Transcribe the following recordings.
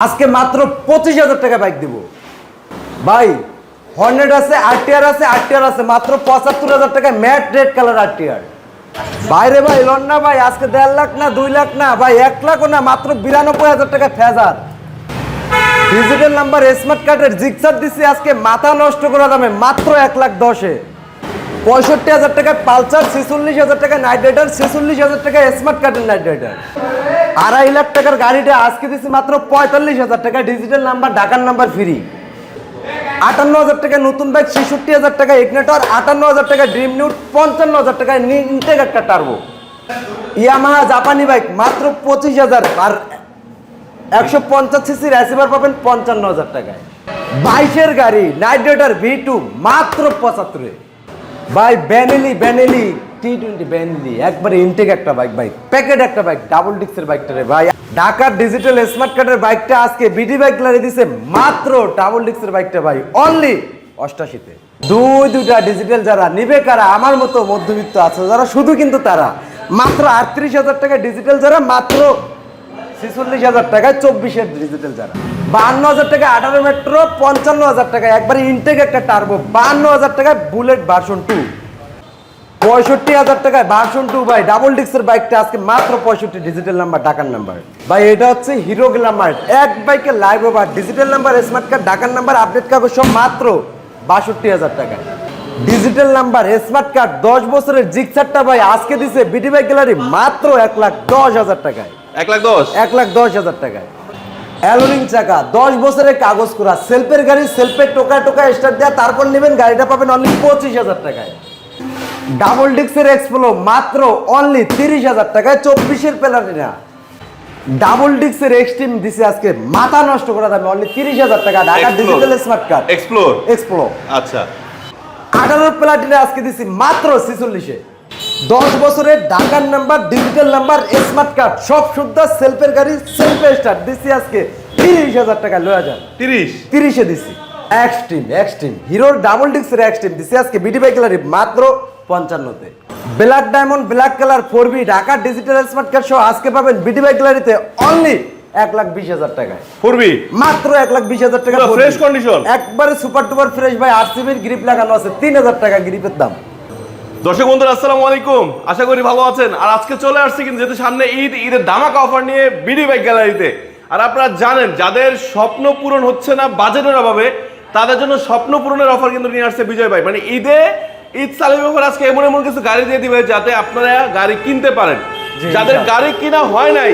আজকে মাত্র পঁচিশ হাজার টাকা বাইক দিব। ভাই হর্নেট আছে আরটিআর আছে আরটিআর আছে, মাত্র পঁচাত্তর হাজার টাকা ম্যাট রেড কালার আরটিআর বাইরে ভাই, লন না ভাই, আজকে দেড় লাখ না, দুই লাখ না, ভাই, এক লাখও না, মাত্র বিরানব্বই হাজার টাকা ফেজার ডিজিটাল নাম্বার স্মার্ট কার্ডের জিক্সার দিচ্ছি আজকে মাথা নষ্ট করা দামে মাত্র এক লাখ দশে। পঁয়ষট্টি হাজার টাকায় পালসার, ছেচল্লিশ হাজার টাকা নাইট রাইডার, ছেচল্লিশ হাজার টাকা স্মার্ট কার্ডের নাইট রাইডার। আড়াই লাখ টাকার গাড়িটা আজকে দিচ্ছি মাত্র পঁয়তাল্লিশ হাজার টাকা ডিজিটাল নাম্বার ঢাকার নাম্বার ফ্রি আটান্ন হাজার টাকা নতুন বাইক ছেষট্টি হাজার টাকা ইগনেটর আটান্ন হাজার টাকা ড্রিম নিউট পঞ্চান্ন হাজার টাকা ইনটেক একটা টার্বো ইয়ামাহা জাপানি বাইক মাত্র পঁচিশ হাজার আর একশো পঞ্চাশ সিসির অ্যাসিভার পাবেন পঞ্চান্ন হাজার টাকায়। বাইশের গাড়ি নাইট রাইডার ভি টু মাত্র পঁচাত্তরে। ভাই ব্যানেলি ব্যানেলি টি টোয়েন্টি ব্যানেলি একবারে ইনটেক একটা বাইক ভাই প্যাকেট একটা বাইক ডাবল ডিক্সের বাইকটা রে, ভাই। ঢাকার ডিজিটাল স্মার্ট কার্ডের বাইকটা আজকে বিডি বাইক লারে দিছে মাত্র ডাবল ডিক্সের বাইকটা ভাই অনলি অষ্টাশিতে দুই দুইটা ডিজিটাল যারা নিবে, কারা আমার মতো মধ্যবিত্ত আছে, যারা শুধু কিন্তু তারা। মাত্র আটত্রিশ হাজার টাকা ডিজিটাল যারা, মাত্র ছেচল্লিশ হাজার টাকায় চব্বিশের ডিজিটাল যারা। বান্ন হাজার টাকা আঠারো মেট্রো পঞ্চান্ন হাজার টাকা। একবারে ইনটেক একটা টার্বো বান্ন হাজার টাকায় বুলেট ভার্সন টু পঁয়ষট্টি হাজার টাকায় ভার্সন টু ভাই ডাবল ডিক্সের বাইকটা আজকে মাত্র পঁয়ষট্টি ডিজিটাল নাম্বার ঢাকার নাম্বার ভাই এটা হচ্ছে হিরো গ্ল্যামার এক বাইকে live over digital number smart card ঢাকার নাম্বার আপডেট কাগজ সব মাত্র বাষট্টি হাজার টাকা ডিজিটাল নাম্বার স্মার্ট কার্ড দশ বছরের জিক্সারটা ভাই আজকে দিছে বিডি বাইক গ্যালারি মাত্র এক লাখ দশ হাজার টাকায়। এক লাখ দশ? এক লাখ দশ হাজার টাকায়। অ্যালোরিং চাকা দশ বছরের কাগজ করা সেলফের গাড়ি সেলফের টোকা টোকা স্টার্ট দেওয়া তারপর নেবেন গাড়িটা পাবেন অনলি পঁচিশ হাজার টাকায়। ডাবল ডিক্সের এক্সপ্লো মাত্র অনলি তিরিশ হাজার টাকায় চব্বিশের প্যালাটিনা ডাবল ডিক্সের এক্সট্রিম দিছে আজকে মাথা নষ্ট করা দামে অনলি তিরিশ হাজার টাকা Dhaka digital smart card explore এক্সপ্লো আচ্ছা। আঠারো প্লাটিনে আজকে দিছি মাত্র ছিচল্লিশে। দশ বছরের ঢাকার number digital number smart card সব শুদ্ধ সেলফের গাড়ি সেলফে স্টার্ট দিছি আজকে তিরিশ হাজার টাকা লয় হাজার তিরিশ? তিরিশে দিছি। এক্সট্রিম এক্সট্রিম হিরোর ডাবল ডিক্সের এক্সট্রিম দিছি আজকে বিডি বাই গ্যালারি মাত্র পঞ্চান্নতে। Black diamond black colour four B Dhaka digital smart card সহ আজকে পাবেন বিডি বাই গ্যালারিতে অনলি এক লাখ বিশ হাজার টাকায়। পূর্বি মাত্র এক লাখ বিশ হাজার টাকা fresh condition? একবারে সুপার টুপার ফ্রেশ ভাই আর আরসিবির গ্রিপ লাগানো আছে তিন হাজার টাকা গ্রিপের দাম। দর্শক বন্ধুরা আসসালামু আলাইকুম। আশা করি ভালো আছেন। আর আজকে চলে আসছি কিন্তু যেহেতু সামনে ঈদ ঈদের ধামাকা অফার নিয়ে বিডি বাইক গ্যালারিতে। আর আপনারা জানেন যাদের স্বপ্ন পূরণ হচ্ছে না বাজেটের অভাবে তাদের জন্য স্বপ্ন পূরণের অফার কিন্তু নিয়ে আসছে বিজয় ভাই মানে ঈদে ঈদ সালিম অফার আজকে এমন এমন কিছু গাড়ি দিয়ে দিবে যাতে আপনারা গাড়ি কিনতে পারেন। যাদের গাড়ি কিনা হয় নাই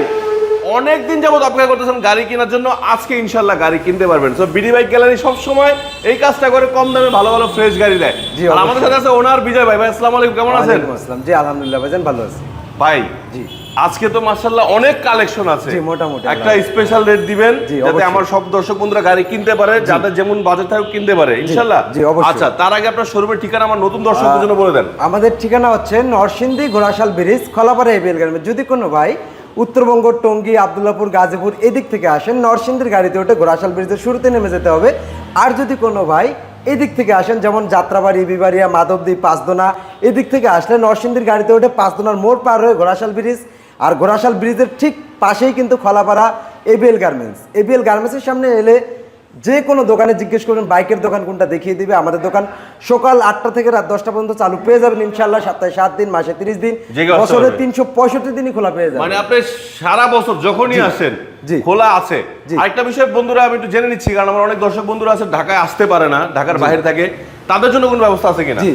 অনেক দিন যাবত অপেক্ষা করতেছেন গাড়ি কেনার জন্য। আজকে ইনশাল্লাহ গাড়ি কিনতে পারবেন। সো বিডি বাইক গ্যালারি সব সময় এই কাজটা করে কম দামে ভালো ভালো ফ্রেশ গাড়ি দেয়। জি, আর আমাদের সাথে আছে ওনার বিজয় ভাই। ভাই আসসালামু আলাইকুম কেমন আছেন? আসসালাম। জি আলহামদুলিল্লাহ ভাইজান ভালো আছি। ভাই জি। আজকে তো মাশাআল্লাহ অনেক কালেকশন আছে। জি, মোটামুটি, একটা স্পেশাল রেট দিবেন যাতে আমার সব দর্শক বন্ধুরা গাড়ি কিনতে পারে যাদের যেমন বাজেট থাকুক কিনতে পারে। ইনশাআল্লাহ। জি, অবশ্যই। আচ্ছা তার আগে আপনার শোরুমের ঠিকানা আমার নতুন দর্শকদের জন্য বলে দেন। আমাদের ঠিকানা হচ্ছে নরসিংদী ঘোড়াশাল ব্রিজ খলাপাড়া এবিএল গ্রামে। যদি কোনো ভাই উত্তরবঙ্গ, টঙ্গী, আবদুল্লাপুর, গাজীপুর এদিক থেকে আসেন। নরসিংদীর গাড়িতে ওঠে ঘোড়াশাল ব্রিজের শুরুতে নেমে যেতে হবে। আর যদি কোনো ভাই এদিক থেকে আসেন, যেমন যাত্রাবাড়ি বিবাড়িয়া মাধবদ্বীপ পাঁচদোনা, এদিক থেকে আসলে নরসিংদীর গাড়িতে ওঠে পাঁচদোনার মোড় পার হয়ে ঘোড়াশাল ব্রিজ। আর ঘোড়াশাল ব্রিজের ঠিক পাশেই কিন্তু খলাপাড়া এবিএল গার্মেন্টস। এবিএল গার্মেন্টসের সামনে এলে যে কোনো দোকানে জিজ্ঞেস করবেন বাইকের দোকান কোনটা দেখিয়ে দিবে। আমাদের দোকান সকাল আটটা থেকে রাত দশটা পর্যন্ত চালু। পেয়ে যাবেন ইনশাল্লাহ সপ্তাহে সাত দিন মাসে তিরিশ দিন। বছরে তিনশো পঁয়ষট্টি দিনই খোলা পেয়ে যাবেন। মানে আপনি সারা বছর যখনই আসেন। খোলা আছে। আরেকটা বিষয় বন্ধুরা আমি একটু জেনে নিচ্ছি কারণ আমার অনেক দর্শক বন্ধুরা আছে ঢাকায় আসতে পারে না ঢাকার বাইরে থাকে। তাদের জন্য কোনো ব্যবস্থা আছে কিনা? জি।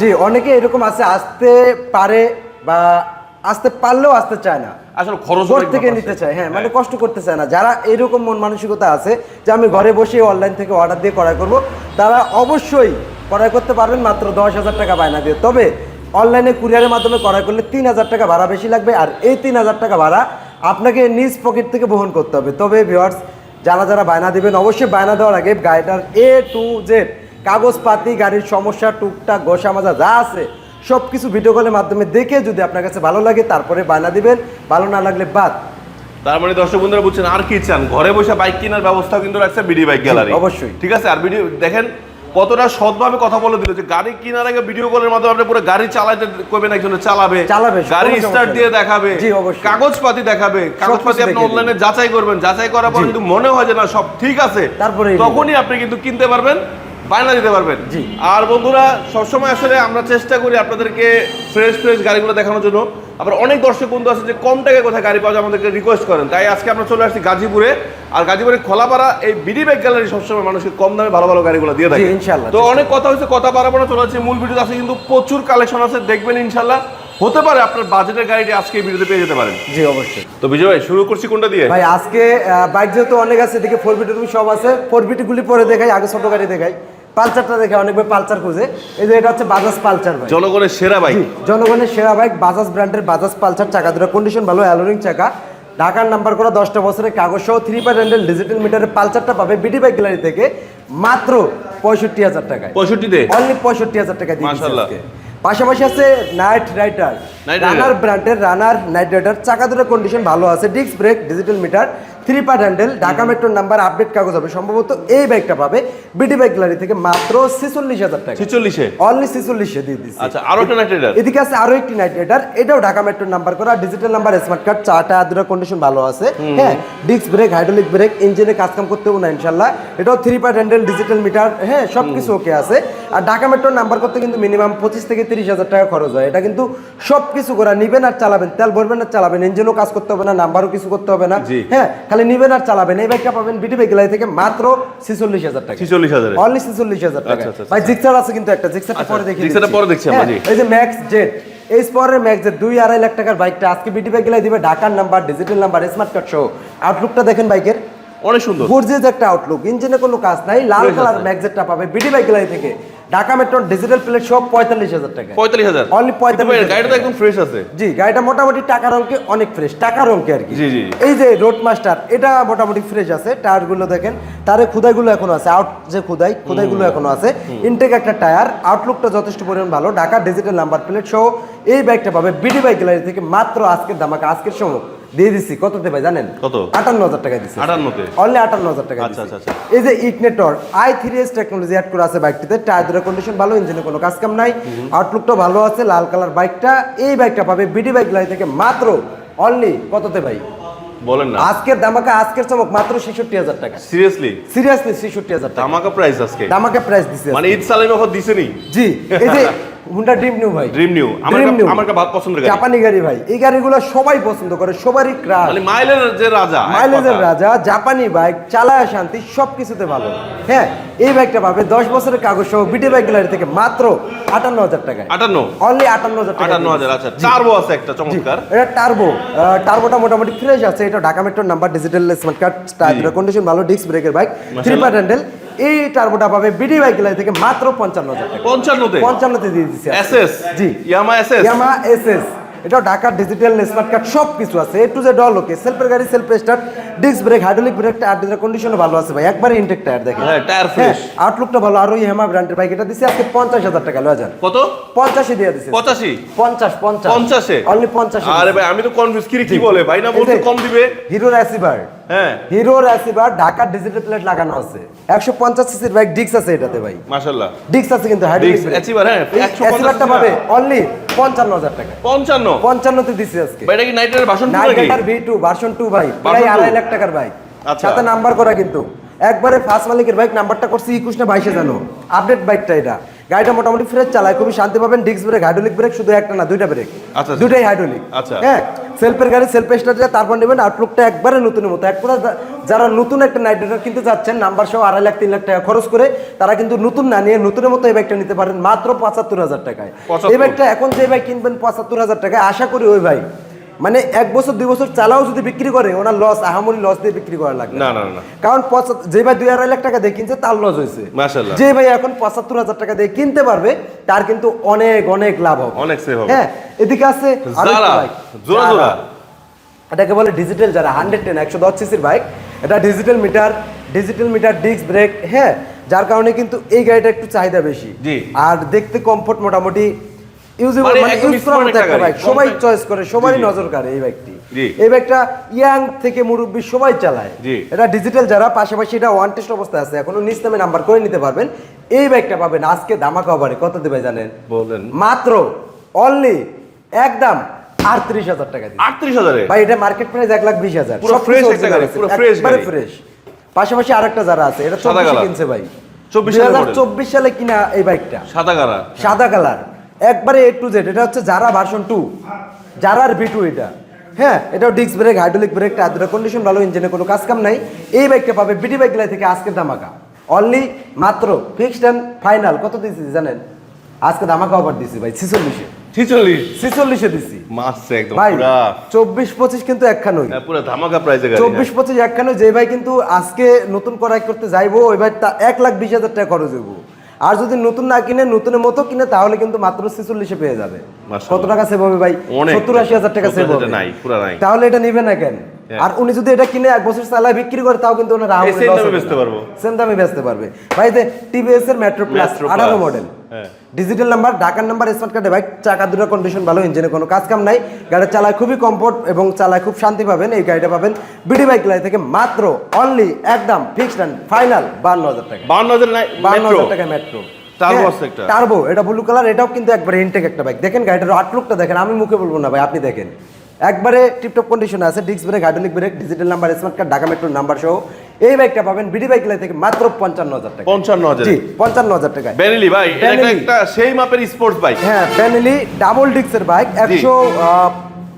জি অনেকে এরকম আছে আসতে পারে বা আসতে পারলেও আসতে চায় না। আসলে খরচ ঘর থেকে নিতে চায় হ্যাঁ মানে কষ্ট করতে চায় না। যারা এরকম মন মানসিকতা আছে যে আমি ঘরে বসে অনলাইন থেকে অর্ডার দিয়ে ক্রয় করব তারা অবশ্যই ক্রয় করতে পারবেন মাত্র দশ হাজার টাকা বায়না দিয়ে। তবে অনলাইনে কুরিয়ারের মাধ্যমে ক্রয় করলে তিন হাজার টাকা ভাড়া বেশি লাগবে আর এই তিন হাজার টাকা ভাড়া আপনাকে নিজ পকেট থেকে বহন করতে হবে। তবে ভিওয়ার্স যারা যারা বায়না দিবেন অবশ্যই বায়না দেওয়ার আগে গাড়িটার এ টু জেড কাগজপাতি গাড়ির সমস্যা টুকটাক গোসা মাজা যা আছে সব কিছু ভিডিও কলের মাধ্যমে দেখে যদি আপনার কাছে ভালো লাগে তারপরে বায়না দিবেন। ভালো না লাগলে বাদ। তার মানে দর্শক বন্ধুরা বুঝছেন আর কি চান? ঘরে বসে বাইক কেনার ব্যবস্থাও কিন্তু রাখছে বিডি বাইক গ্যালারি অবশ্যই। ঠিক আছে? আর ভিডিও দেখেন কতটা সৎভাবে কথা বলে দিল যে গাড়ি কেনার আগে ভিডিও কলের মাধ্যমে আপনি পুরো গাড়ি চালাতে করবেন একজন চালাবে। চালাবে, গাড়ি স্টার্ট দিয়ে দেখাবে। জি, অবশ্যই। কাগজপাতি দেখাবে। কাগজপাতি আপনি অনলাইনে যাচাই করবেন। যাচাই করার পর কিন্তু মনে হয় যে না সব ঠিক আছে। তারপরে তখনই আপনি কিন্তু কিনতে পারবেন। বায়না দিতে পারবেন। জি। আর বন্ধুরা সবসময় আসলে আমরা চেষ্টা করি আপনাদেরকে ফ্রেশ ফ্রেশ গাড়িগুলো দেখানোর জন্য। আবার অনেক দর্শক বন্ধু আছে যে কম টাকায় কোথায় গাড়ি পাওয়া যায় আমাদেরকে রিকোয়েস্ট করেন। তাই আজকে আমরা চলে আসছি গাজীপুরে। আর গাজীপুরে খোলাপাড়া এই বিডি ব্যাগ গ্যালারি সবসময় মানুষকে কম দামে ভালো ভালো গাড়িগুলো দিয়ে থাকে। ইনশাল্লাহ। তো অনেক কথা হয়েছে কথা বাড়াবো না চলে আসছে। মূল ভিডিও আছে কিন্তু প্রচুর কালেকশন আছে দেখবেন ইনশাল্লাহ হতে পারে আপনার বাজেটের গাড়িটি আজকে ভিডিওতে পেয়ে যেতে পারেন। জি অবশ্যই। তো বিজয় ভাই শুরু করছি কোনটা দিয়ে? ভাই আজকে বাইক যেহেতু অনেক আছে এদিকে ফোর বিটি তুমি সব আছে। ফোর বিটি গুলি পরে দেখাই আগে ছোট গাড়ি দেখাই। পালচারটা দেখে অনেক ভাই পালচার খুঁজে। এই যে এটা হচ্ছে বাজাজ পালচার ভাই। জনগণের সেরা বাইক। জনগণের সেরা বাইক বাজাজ ব্র্যান্ডের বাজাজ পালসার চাকা দুটো কন্ডিশন ভালো অ্যালোরিং চাকা। ঢাকার নাম্বার করা দশটা বছরের কাগজ সহ থ্রি পার হ্যান্ডেল ডিজিটাল মিটারের পালসারটা পাবে বিডি বাইক গ্যালারি থেকে মাত্র পঁয়ষট্টি হাজার টাকায়। পঁয়ষট্টিতে? অনলি পঁয়ষট্টি হাজার টাকা দিয়ে। পাশাপাশি আছে নাইট রাইডার রানার ব্র্যান্ডের রানার নাইট রাইডার চাকা দুটো কন্ডিশন ভালো আছে disc brake digital meter three part handle Dhaka মেট্রোর নাম্বার আপডেট কাগজ হবে। সম্ভবত এই বাইকটা পাবে বিডি বাইক গ্যালারি থেকে মাত্র ছেচল্লিশ হাজার টাকা। ছিচল্লিশে? অনলি ছেচল্লিশে দিয়ে দিচ্ছি আচ্ছা আরও একটা নাইট রাইডার এদিকে আছে আরও একটি নাইট রাইডার এটাও ঢাকা মেট্রোর নাম্বার করা ডিজিটাল নাম্বার স্মার্ট কার্ড চারটা দুটো কন্ডিশন ভালো আছে। হ্যাঁ ডিস্ক ব্রেক হাইড্রোলিক ব্রেক ইঞ্জিনে কাজ কাম করতে হবে না ইনশাল্লাহ এটাও three part handle digital meter হ্যাঁ সব কিছু ওকে আছে। আর ঢাকা মেট্রোর নাম্বার করতে কিন্তু মিনিমাম পঁচিশ থেকে তিরিশ হাজার টাকা খরচ হয়। এটা কিন্তু সব কিছু করা নিবেন আর চালাবেন। তেল ভরবেন আর চালাবেন। ইঞ্জিনও কাজ করতে হবে না নাম্বারও কিছু করতে হবে না। হ্যাঁ খালি নিবেন আর চালাবেন। এই বাইকটা পাবেন বিটি বাইক থেকে মাত্র ছেচল্লিশ হাজার টাকা। ছিচল্লিশ হাজারে অনলি ছেচল্লিশ হাজার টাকা। আচ্ছা, আচ্ছা, ভাই জিক্সার আছে কিন্তু একটা। জিক্সারটা আচ্ছা, পরে দেখি জিক্সারটা পরে দেখছি আমরা, জি। এই যে ম্যাক্স জেট এই স্পরের ম্যাক্স জেট দুই আড়াই লাখ টাকার বাইকটা। আজকে বিটি বাইক দিবে ঢাকার number digital number smart card সহ। আউটলুকটা দেখেন বাইকের। অনেক সুন্দর। গর্জিয়াস একটা আউটলুক ইঞ্জিনে কোনো কাজ নাই লাল কালার আছে। ম্যাক্স জেটটা পাবে বিটি বাইক গেলে থেকে। ঢাকা মেট্রো ডিজিটাল প্লেট সহ পঁয়তাল্লিশ হাজার টাকা। পঁয়তাল্লিশ হাজার। Only 45,000 গাড়িটা একদম ফ্রেশ আছে। জি গাড়িটা মোটামুটি অনেক ফ্রেশ আর কি। জি, জি। এই যে রোড মাস্টার এটা মোটামুটি ফ্রেশ আছে টায়ারগুলো দেখেন তারে খুদাইগুলো এখনও আছে আউট যে খুদাই খুদাইগুলো এখনও আছে। ইনটেক একটা টায়ার আউটলুকটা যথেষ্ট পরিমাণ ভালো ঢাকা ডিজিটাল নাম্বার প্লেট সহ এই বাইকটা পাবে বিডি বাইক গ্যালারি থেকে মাত্র আজকের দামাকে আজকের সময়। দিয়ে দিচ্ছি কততে ভাই জানেন? কত? আটান্ন হাজার টাকা দিচ্ছি আটান্নতে অনলি আটান্ন হাজার টাকা আচ্ছা, আচ্ছা, এই যে ignitor I three S technology add করা আছে বাইকটিতে টায়ার কন্ডিশন ভালো ইঞ্জিনে কোনো কাজ কাম নাই। আউটলুকটা ভালো আছে লাল কালার বাইকটা। এই বাইকটা পাবে বিডি বাইক গ্যালারি থেকে মাত্র অনলি কততে ভাই? বলেন না। আজকের দামাকা আজকের চমক মাত্র ছেষট্টি হাজার টাকা। সিরিয়াসলি সিরিয়াসলি ছেষট্টি হাজার টাকা। ধামাকা প্রাইস আজকে? দামাকে প্রাইস দিছে মানে ঈদ সালামি অফার দিছেনি? জি এই যে হুন্ডা ড্রিম নিউ ভাই। ড্রিম নিউ আমার। আমার ভাত পছন্দের গাড়ি। জাপানি গাড়ি ভাই। এই গাড়িগুলো সবাই পছন্দ করে সবারই ক্রাশ মানে মাইলের যে রাজা মাইলেজের রাজা জাপানি বাইক চালায় শান্তি সব কিছুতে ভালো। হ্যাঁ এই বাইকটা পাবে দশ বছরের কাগজ সহ বিটি বাইক গ্যালারি থেকে মাত্র আটান্ন হাজার টাকায়। আটান্ন? অনলি আটান্ন হাজার টাকা আটান্ন হাজার আচ্ছা চারবো আছে একটা চমৎকার। এটা টার্বো টার্বোটা মোটামুটি ফ্রেশ আছে এটা ঢাকা মেট্রোর number digital smart card tyre condition ভালো ডিস্ক ব্রেকের বাইক থ্রি পার্ট হ্যান্ডেল এই টার্বোটা পাবে বিডি বাইক গ্যালারি থেকে মাত্র পঞ্চান্ন হাজার টাকা পঞ্চান্নতে? পঞ্চান্নতে দিয়ে দিচ্ছে এসএস? জি। Yamaha SS? Yamaha SS. এটা ঢাকার ডিজিটাল স্মার্ট কার্ড সব কিছু আছে A to Z all okay সেলফের গাড়ি self start disc brake hydraulic brake tyre desire কন্ডিশনও ভালো আছে ভাই। একবারে ইনটেক টায়ার দেখেন। হ্যাঁ, টায়ার fresh। আউটলুকটা ভালো। আর ওই হেমা ব্র্যান্ডের বাইক এটা দিছে আজকে পঞ্চাশ হাজার টাকা। লয় যান। কত? পঞ্চাশে দিয়ে দিছে। পঁচাশি? পঞ্চাশ পঞ্চাশ। পঞ্চাশে? অনলি পঞ্চাশ আরে ভাই আমি তো কনফিউজ কি কি বলে? ভাই না বলছে কম দিবে? হিরো র্যাসিভার হ্যাঁ। হিরো ঢাকার ডিজিটাল প্লেট লাগানো আছে। একশো পঞ্চাশ সিসির বাইক ডিক্স আছে এটাতে ভাই। মাশাআল্লাহ ডিক্স আছে কিন্তু হ্যাঁ, 150 পাবে অনলি পঞ্চান্ন হাজার টাকা। পঞ্চান্ন? পঞ্চান্নতে দিছি আজকে। ভাই এটা কি নাইটের বাসন নাইটের ভি টু ভার্সন টু ভাই প্রায় 2 আড়াই লাখ টাকার বাইক আচ্ছা। সাথে নাম্বার করা কিন্তু। একবারে ফার্স্ট মালিকের বাইক নাম্বারটা করছি একুশ না বাইশে জানো আপডেট বাইকটা এটা। গাড়িটা মোটামুটি ফ্রেশ চালায় খুবই শান্তি পাবেন ডিস্ক ব্রেক হাইড্রোলিক ব্রেক শুধু একটা না দুইটা ব্রেক আচ্ছা, আচ্ছা। দুটাই হাইড্রোলিক আচ্ছা। হ্যাঁ সেলফের গাড়ি সেলফ স্টার্ট তারপর নেবেন আউটলুকটা একবারে নতুনের মতো। এক কথা যারা নতুন একটা নাইট রাইডার কিনতে যাচ্ছেন নাম্বার সহ আড়াই লাখ তিন লাখ টাকা খরচ করে তারা কিন্তু নতুন না নিয়ে নতুনের মতো এই বাইকটা নিতে পারেন মাত্র পঁচাত্তর হাজার টাকায়। 75 এই বাইকটা এখন যে বাইক কিনবেন পঁচাত্তর হাজার টাকায় আশা করি ওই ভাই মানে এক বছর দুই বছর চালাও যদি বিক্রি করে ওনার লস আহামরি লস দিয়ে বিক্রি করা লাগবে। না না না কারণ যে ভাই দুই আড়াই লাখ টাকা দিয়ে কিনছে তার লস হয়েছে। মাশাআল্লাহ। যে ভাই এখন পঁচাত্তর হাজার টাকা দিয়ে কিনতে পারবে তার কিন্তু অনেক অনেক লাভ হবে। অনেক save হবে। হ্যাঁ এদিকে আছে জোড়া জোড়া। এটাকে বলে ডিজিটাল যারা হান্ড্রেড টেন একশো দশ সিসির বাইক এটা digital meter digital meter disc brake হ্যাঁ যার কারণে কিন্তু এই গাড়িটা একটু চাহিদা বেশি। আর দেখতে কমফোর্ট মোটামুটি ইউজেবল মানে মানে ইউজ করার মতো একটা বাইক সবাই চয়েস করে সবারই। নজর কাড়ে এই বাইকটি। এই বাইকটা ইয়াং থেকে মুরব্বী সবাই চালায়। এটা ডিজিটাল যারা পাশাপাশি এটা ওয়ান টেস্ট অবস্থায় আছে এখনও নিচ নামে নাম্বার করে নিতে পারবেন। এই বাইকটা পাবেন আজকে ধামাকা অফারে কত দেবে জানেন? বলেন। মাত্র অনলি একদম আটত্রিশ হাজার টাকা দিয়ে আটত্রিশ হাজারে? ভাই এটা মার্কেট প্রাইস এক লাখ বিশ হাজার। পুরো একবারে গাড়ি। fresh। পাশাপাশি আরেকটা যারা আছে এটা চব্বিশে কালার। কিনছে ভাই। 24 হাজার চব্বিশ সালে কিনা এই বাইকটা। সাদা কারা সাদা কালার। একবারে এ টু জেড এটা হচ্ছে যারা ভার্সন টু যারার ভি টু এটা। হ্যাঁ এটাও disc brake hydraulic brake tyre condition ভালো ইঞ্জিনে কোনো কাজ কাম নাই। এই বাইকটা পাবে বিডি বাইক লাই থেকে আজকে ধামাকা। অনলি মাত্র ফিক্সড অ্যান্ড ফাইনাল কত দিয়েছি জানেন? আজকে ধামাকা অফার দিছি ভাই ছিচল্লিশে। ছিচল্লিশ? ছিচল্লিশে দিছি মাসছে একদম ভাই পুরা। চব্বিশ পঁচিশ কিন্তু একখানই হ্যাঁ, পুরা ধামাকা প্রাইজে গাড়ি চব্বিশ পঁচিশ একখানে যে ভাই কিন্তু আজকে নতুন করাই করতে যাইবো ওই ভাই তা এক লাখ বিশ হাজার টাকা খরচ হইব। আর যদি নতুন না কিনে নতুনের মতো কিনে তাহলে কিন্তু মাত্র ছেচল্লিশে পেয়ে যাবে। কত টাকা সেভ হবে ভাই? সত্তর আশি হাজার টাকা সেভ হবে। তাহলে এটা নিবে না কেন। আর উনি যদি এটা কিনে এক বছর চালায় বিক্রি করে তাও কিন্তু ওনার দামে বেচতে পারব। সেম দামে বেচতে পারবে। ভাই যে টিভিএস এর মেট্রো প্লাস আঠারো মডেল। ডিজিটাল নাম্বার ঢাকার নাম্বার স্মার্ট কার্ডে বাইক চাকা দুটো কন্ডিশন ভালো ইঞ্জিনে কোনো কাজ কাম নাই। গাড়ি চালায় খুবই কমফোর্ট এবং চালায় খুব শান্তি পাবেন। এই গাড়িটা পাবেন বিডি বাইক লাই থেকে মাত্র অনলি একদম ফিক্সড অ্যান্ড ফাইনাল বান্ন হাজার টাকা। বান্ন হাজার নাই বান্ন হাজার টাকা মেট্রো। টার্বো এটা ব্লু কালার এটাও কিন্তু একবার ইনটেক একটা বাইক দেখেন গাড়িটার আউটলুকটা দেখেন আমি মুখে বলব না ভাই আপনি দেখেন। একবারে টিপটপ কন্ডিশনে আছে disc brake hydraulic brake digital number smart card Dhaka মেট্রোর নাম্বার সহ। এই বাইকটা পাবেন বিডি বাইক লাই থেকে মাত্র পঞ্চান্ন হাজার টাকা। পঞ্চান্ন হাজার। জি পঞ্চান্ন হাজার টাকা বেনেলি ভাই এটা একটা- সেই মাপের স্পোর্টস বাইক হ্যাঁ ফ্যামিলি ডাবল ডিক্সের বাইক একশো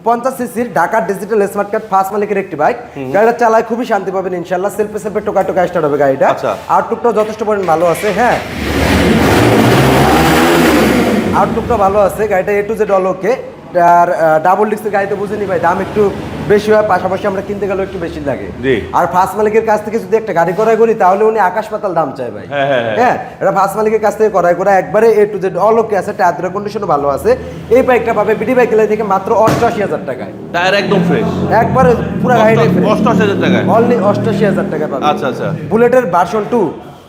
পঞ্চাশ সিসির Dhaka digital smart card first মালিকের একটি বাইক গাড়িটা চালায় খুবই শান্তি পাবেন ইনশাল্লাহ সেলফে সেলফে টোকা টোকা স্টার্ট হবে গাড়িটা। আচ্ছা। আউটলুকটাও যথেষ্ট পরিমাণ ভালো আছে হ্যাঁ। আউটলুকটা ভালো আছে গাড়িটা A to Z all okay R double ডিস্কের গাড়িতে বুঝেনি ভাই দাম একটু বেশি হয় পাশাপাশি আমরা কিনতে গেলেও একটু বেশি লাগে। আর ফার্স্ট মালিকের কাছ থেকে যদি একটা গাড়ি করাই করি তাহলে উনি আকাশ পাতাল দাম চায় ভাই। হ্যাঁ, হ্যাঁ, হ্যাঁ। হ্যাঁ এটা ফার্স্ট মালিকের কাছ থেকে করাই করা একবারে A to Z all okay আছে টায়ার কন্ডিশনও ভালো আছে। এই বাইকটা পাবে বিডি বাইক থেকে মাত্র অষ্টআশি হাজার টাকায়। টায়ার একদম ফ্রেশ একবারে পুরো গাড়িটা অষ্টআশি হাজার টাকায়। অনলি অষ্টআশি হাজার টাকা পাবে। আচ্ছা আচ্ছা। বুলেটের version two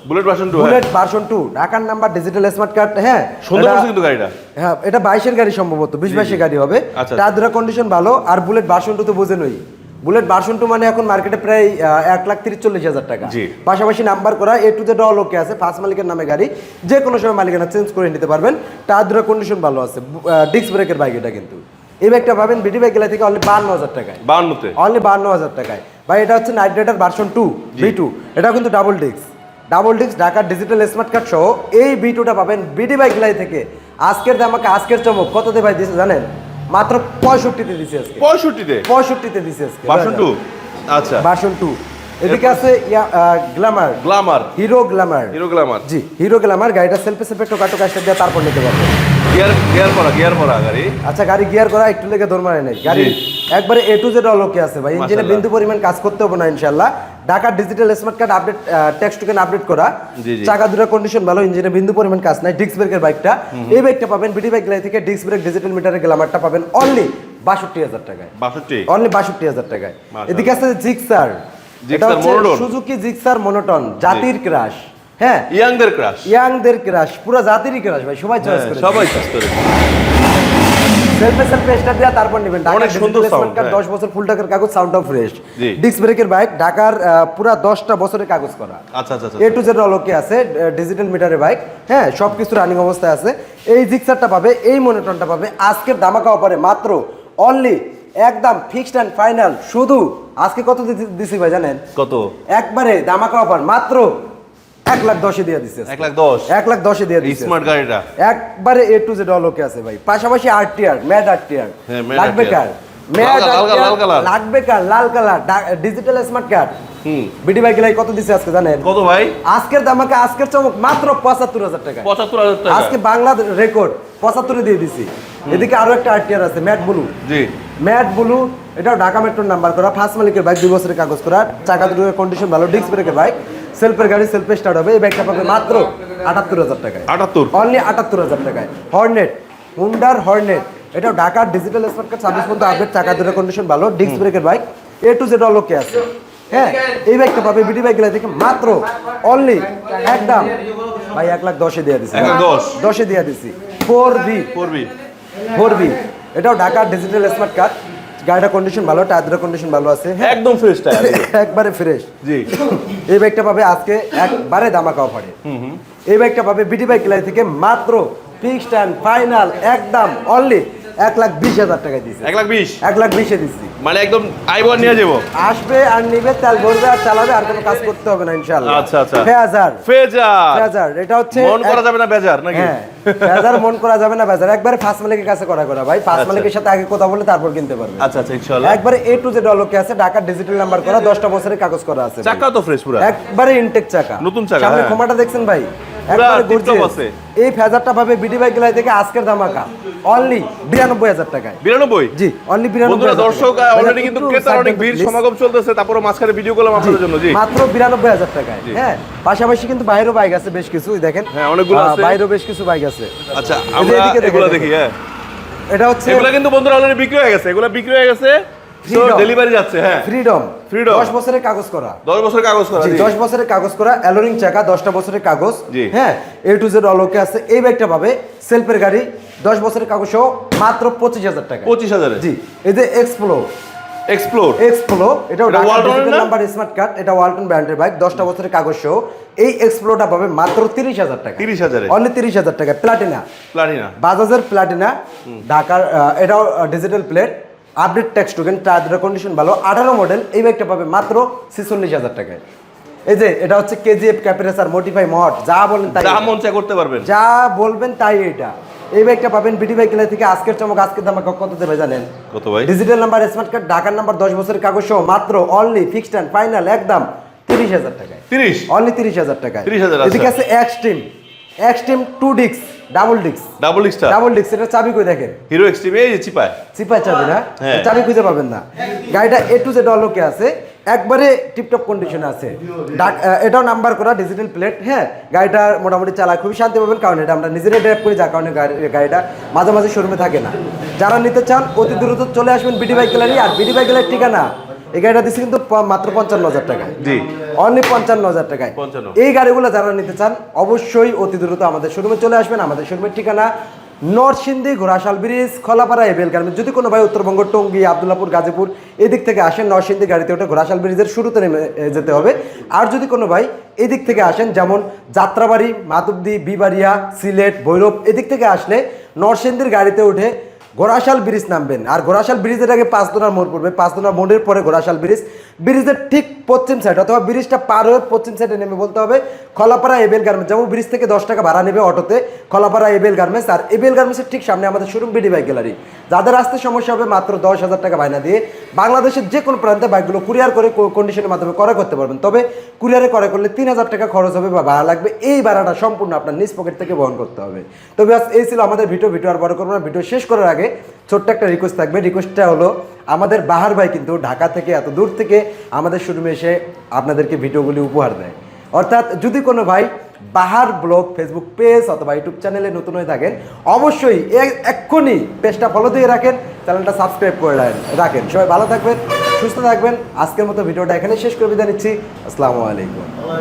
bullet version two bullet version two ঢাকার নাম্বার ডিজিটাল স্মার্ট কার্ড হ্যাঁ। সুন্দর করছে কিন্তু গাড়িটা। হ্যাঁ এটা বাইশের গাড়ি সম্ভবত বিশ বাইশের গাড়ি হবে। আচ্ছা। টায়ার কন্ডিশন ভালো আর বুলেট ভার্সন টু তো বোঝেন ওই বুলেট ভার্সন টু মানে এখন মার্কেটে প্রায় এক লাখ তিরিশ চল্লিশ হাজার টাকা। পাশাপাশি নাম্বার করা A to Z all okay আছে ফার্স্ট মালিকের নামে গাড়ি। যে কোনো সময় মালিকানা চেঞ্জ করে নিতে পারবেন। দুটা কন্ডিশন ভালো আছে। ডিস্ক ব্রেকের বাইক এটা কিন্তু। এই বাইকটা পাবেন বিডি বাইক থেকে অনলি বান্ন হাজার টাকায়। বান্নতে। অনলি বান্ন হাজার টাকায়। ভাই এটা হচ্ছে Knight Rider version two B two এটা কিন্তু ডাবল ডিস্ক ডাবল ডিস্ক ঢাকার ডিজিটাল স্মার্ট কার্ড সহ এই টুটা পাবেন বিডি বাইক লাই থেকে। আজকের আমাকে আজকের চমক। কততে ভাই দিয়েছে জানেন? মাত্র পঁয়ষট্টিতে দিছে আজকে। পঁয়ষট্টিতে? পঁয়ষট্টিতে দিছে আজকে ভার্সন টু আচ্ছা। বাসন টু এদিকে আছে Glamour Glamour Hero Glamour Hero Glamour জি হিরো গ্ল্যামার গাড়িটা সেলফে সেলফে টোকা টোকা দিয়ে তারপর নিতে পারবেন। গিয়ার গিয়ার পরা গিয়ার পরা গাড়ি। আচ্ছা গাড়ি গিয়ার করা একটু লেগে দৌড় মারে নেই। গাড়ি একবারে এ টু জেড অলোকে আছে ভাই। ইঞ্জিনে বিন্দু পরিমাণ কাজ করতে হবে না ইনশাল্লাহ ঢাকার digital smart card update tax token update করা। চাকা দুটো কন্ডিশন ভালো ইঞ্জিনে বিন্দু পরিমাণ কাজ নাই ডিস্ক ব্রেকের বাইকটা এই বাইকটা পাবেন বিডি বাইক লাই থেকে ডিস্ক ব্রেক ডিজিটাল মিটারের গ্লামারটা পাবেন অনলি বাষট্টি হাজার টাকায়। বাষট্টি? অনলি বাষট্টি হাজার টাকায়। এদিকে আছে জিক্সার এটা জিক্সার হচ্ছে মনোটন। সুজুকি জিক্সার মনোটন জাতির ক্রাশ হ্যাঁ। ইয়াংদের ক্রাশ ইয়াংদের ক্রাশ পুরো জাতিরই ক্রাশ ভাই সবাই চয়েস করে হ্যাঁ, সবাই করে সেলফে সেলফে স্টার্ট দেওয়া তারপর নেবেন। অনেক সুন্দর হ্যাঁ। 10 বছর ফুল টাকার কাগজ সাউন্ডটাও ফ্রেশ ডিস্ক ব্রেকের বাইক ঢাকার পুরা 10টা বছরের কাগজ করা। আচ্ছা আচ্ছা আচ্ছা এ টু জেড অলোকে আছে ডিজিটাল মিটারের বাইক হ্যাঁ সব কিছু রানিং অবস্থায় আছে। এই জিক্সারটা পাবে এই মনিটরটা পাবে। আজকের দামাকা অফারে মাত্র অনলি একদম ফিক্সড অ্যান্ড ফাইনাল শুধু আজকে কত দিছি ভাই জানেন? কত? একবারে দামাকা অফার মাত্র এক লাখ দশে দিয়ে দিচ্ছে এক লাখ দশ? এক লাখ দশে দিয়ে দিচ্ছে স্মার্ট গাড়িটা? একবারে এ টু জেড অলোকে আছে ভাই। পাশাপাশি আরটিআর ম্যাড আরটিআর হ্যাঁ, Mad লাগবে কার? ম্যাড লাগবে কার? লাল colour. Digital smart card BD লাই কত দিছে আজকে জানেন? কত ভাই? আজকের দামাকে আজকের চমক মাত্র পঁচাত্তর হাজার টাকা। পঁচাত্তর হাজার টাকা। আজকে বাংলা রেকর্ড পঁচাত্তরে দিয়ে দিছি। এদিকে আরও একটা আরটিআর আছে ম্যাট ব্লু জি। ম্যাট ব্লু এটাও ঢাকা মেট্রোর নাম্বার করা। ফার্স্ট মালিকের বাইক দুই বছরের কাগজ করা। চাকা দুটো কন্ডিশন ভালো ডিস্ক ব্রেকের বাইক সেলফের গাড়ি সেলফে স্টার্ট হবে। এই বাইকটা পাবে মাত্র আটাত্তর হাজার টাকায়। আটাত্তর? অনলি আটাত্তর হাজার টাকায়। হর্নেট হুন্ডার হর্নেট এটা ঢাকার ডিজিটাল স্মার্ট ছাব্বিশ পর্যন্ত আপডেট টাকা দুটো কন্ডিশন ভালো ডিস্ক ব্রেকের বাইক এ টু জেড অলোকে আছে। হ্যাঁ এই বাইকটা পাবে বিডি বাইক থেকে মাত্র অনলি একদম। ভাই এক লাখ দশে দিয়ে দিছি। দশ। দশে দিয়ে দিছি। ফোর বি করবি ফোর বি এটাও ঢাকার ডিজিটাল স্মার্ট কার্ড গাড়িটা কন্ডিশন ভালো টায়ারের কন্ডিশন ভালো আছে হ্যাঁ? একদম ফ্রেশ টায়ার একবারে ফ্রেশ জি। এই বাইকটা পাবে আজকে একবারে দামাকা অফারে এই বাইকটা পাবে বিটি বাইক লাই থেকে মাত্র ফিক্সড অ্যান্ড ফাইনাল একদম অনলি এক লাখ বিশ হাজার টাকা এক লাখ বিশ? এক লাখ বিশে দিচ্ছি মানে একদম আইবার নিয়ে যাব? আসবে আর নিবে তেল ভরবে আর চালাবে আর কোনো কাজ করতে হবে না ইনশাআল্লাহ। আচ্ছা, আচ্ছা। ফেজার। ফেজার। ফেজার এটা হচ্ছে মন করা যাবে না বেজার নাকি? হ্যাঁ ফেজার মন করা যাবে না বেজার। একবারে ফার্স্ট মালিকের কাছে করা করা ভাই। ফার্স্ট আচ্ছা। মালিকের সাথে আগে কথা বলে তারপর কিনতে পারবে। আচ্ছা আচ্ছা ইনশাআল্লাহ। একবারে এ টু জেড অলোকে আছে ঢাকার ডিজিটাল নাম্বার করা দশটা বছরের কাগজ করা আছে চাকা তো ফ্রেশ পুরো। একবারে ইনটেক চাকা। নতুন চাকা, সামনে হ্যাঁ। খোমাটা দেখছেন ভাই? একবারে। এই ফেজারটা পাবে বিডি বাইক থেকে আজকের দামাকা অনলি বিরানব্বই হাজার টাকায়। বিরানব্বই? জি অনলি বিরানব্বই দর্শক অলরেডি কিন্তু ক্রেতার অনেক ভিড় সমাগম চলতেছে তারপরে মাঝখানে ভিডিও করলাম আপনাদের জন্য জি। মাত্র বিরানব্বই হাজার টাকায় হ্যাঁ। পাশাপাশি কিন্তু বাইরেও বাইক আছে বেশ কিছু দেখেন। হ্যাঁ, অনেকগুলো আছে। বাইরেও বেশ কিছু বাইক আছে। আচ্ছা আমরা এগুলো দেখি হ্যাঁ। এটা হচ্ছে এগুলো কিন্তু বন্ধুরা অলরেডি বিক্রি হয়ে গেছে এগুলো বিক্রি হয়ে গেছে। ডেলিভারি যাচ্ছে হ্যাঁ। ফ্রিডম। দশ বছরের কাগজ করা। দশ বছর কাগজ করা জি জি। দশ বছরের কাগজ করা অ্যালোরিং চাকা দশটা বছরের কাগজ হ্যাঁ। এ টু জেড অলোকে আছে। এই বাইকটা পাবে সেলফের গাড়ি দশ বছরের কাগজ সহ মাত্র পঁচিশ হাজার টাকা। পঁচিশ হাজারে। জি এই যে এক্সপ্লোর এটা? নাম্বার স্মার্ট কার্ড এটা ওয়ালটন ব্র্যান্ডের বাইক দশটা বছরের কাগজ সহ। এই পাবে মাত্র তিরিশ হাজার টাকা। 30,000 এ? অনলি তিরিশ হাজার টাকা। প্লাটিনা প্লাটিনা বাজাজের প্লাটিনা ঢাকার এটাও digital plate update tax token টায়ারের কন্ডিশন ভালো। আঠারো মডেল এই বাইকটা পাবে মাত্র ছেচল্লিশ হাজার টাকায়। এই যে এটা হচ্ছে কেজিএফ ক্যাপিটাসার মোটিফাই মড যা বলেন তাই যা মন চা করতে পারবেন। যা বলবেন তাই এটা। এই বাইকটা পাবেন বিটি বাইক কিনা থেকে আজকের চমক আজকের দাম কত দেবে জানেন? কত ভাই? ডিজিটাল নাম্বার স্মার্ট কার্ড ঢাকার নাম্বার দশ বছরের কাগজ সহ মাত্র অনলি ফিক্সড অ্যান্ড ফাইনাল একদম তিরিশ হাজার টাকায়। তিরিশ? অনলি তিরিশ হাজার টাকায়। 30,000 আচ্ছা। এদিকে আছে এক্সট্রিম এক্সট্রিম টু ডিক্স ডাবল ডিক্স ডাবল স্টার ডাবল ডিক্স এটা চাবি কই দেখেন? হিরো এক্সট্রিম এই যে চিপায়। চিপা চাবি না? হ্যাঁ। চাবি খুঁজে পাবেন না। গাড়িটা এ টু জেড অলোকে আছে। একবারে টিপটপ কন্ডিশনে আছে। এটাও নাম্বার করা ডিজিটাল প্লেট হ্যাঁ গাড়িটা মোটামুটি চালা খুবই শান্তি পাবেন। কারণ এটা আমরা নিজেরাই ড্রাইভ করি যার কারণে গাড়ি- গাড়িটা মাঝে মাঝে শোরুমে থাকে না। যারা নিতে চান অতি দ্রুত চলে আসবেন বিডি বাইক গ্যালারি আর বিডি বাইক গ্যালারি ঠিকানা এই গাড়িটা দিচ্ছে কিন্তু মাত্র পঞ্চান্ন হাজার টাকায়। জি। অনলি পঞ্চান্ন হাজার টাকায়। এই গাড়িগুলো যারা নিতে চান অবশ্যই অতি দ্রুত আমাদের শোরুমে চলে আসবেন। আমাদের শোরুমের ঠিকানা নরসিংদী ঘোড়াশাল ব্রিজ খোলাপাড়া এবেল গার্মেন্টস। যদি কোনো ভাই উত্তরবঙ্গ টঙ্গী আবদুল্লাপুর গাজীপুর এদিক থেকে আসেন নরসিংদী গাড়িতে ওঠে ঘোড়াশাল ব্রিজের শুরুতে নেমে যেতে হবে। আর যদি কোনো ভাই এদিক থেকে আসেন যেমন যাত্রাবাড়ি মাতুবদি বিবাড়িয়া সিলেট ভৈরব এদিক থেকে আসলে নরসিংদীর গাড়িতে উঠে ঘোড়াশাল ব্রিজ নামবেন। আর ঘোড়াশাল ব্রিজের আগে পাঁচদোনার মোড় পড়বে। পাঁচদোনার মোড়ের পরে ঘোড়াশাল ব্রিজ। ব্রিজের ঠিক পশ্চিম সাইড অথবা ব্রিজটা পার হয়ে পশ্চিম সাইডে নেমে বলতে হবে খলাপাড়া এবেল গার্মেন্টস। যেমন ব্রিজ থেকে দশ টাকা ভাড়া নেবে অটোতে খলাপাড়া এবেল গার্মেন্টস আর এবেল গার্মেন্টসের ঠিক সামনে আমাদের শোরুম বিডি বাইক গ্যালারি যাদের আসতে সমস্যা হবে মাত্র দশ হাজার টাকা বায়না দিয়ে বাংলাদেশের যে কোনো প্রান্তে বাইকগুলো কুরিয়ার করে কন্ডিশনের মাধ্যমে করা করতে পারবেন। তবে কুরিয়ারে করা করলে তিন হাজার টাকা খরচ হবে বা ভাড়া লাগবে। এই ভাড়াটা সম্পূর্ণ আপনার নিজ পকেট থেকে বহন করতে হবে। তবে এই ছিল আমাদের ভিডিও। ভিডিও আর বড় করব না। ভিডিও শেষ করার আগে ছোট্ট একটা রিকোয়েস্ট থাকবে। রিকোয়েস্টটা হলো আমাদের বাহার ভাই কিন্তু ঢাকা থেকে এত দূর থেকে আমাদের শোরুমে এসে আপনাদেরকে ভিডিওগুলি উপহার দেয়। অর্থাৎ যদি কোনো ভাই বাহার ব্লগ ফেসবুক পেজ অথবা ইউটিউব চ্যানেলে নতুন হয়ে থাকেন, অবশ্যই এক্ষুনি পেজটা ফলো দিয়ে রাখেন চ্যানেলটা সাবস্ক্রাইব করে রাখেন- রাখেন। সবাই ভালো থাকবেন, সুস্থ থাকবেন। আজকের মতো ভিডিওটা এখানে শেষ করে বিদায় নিচ্ছি। আসসালামু আলাইকুম।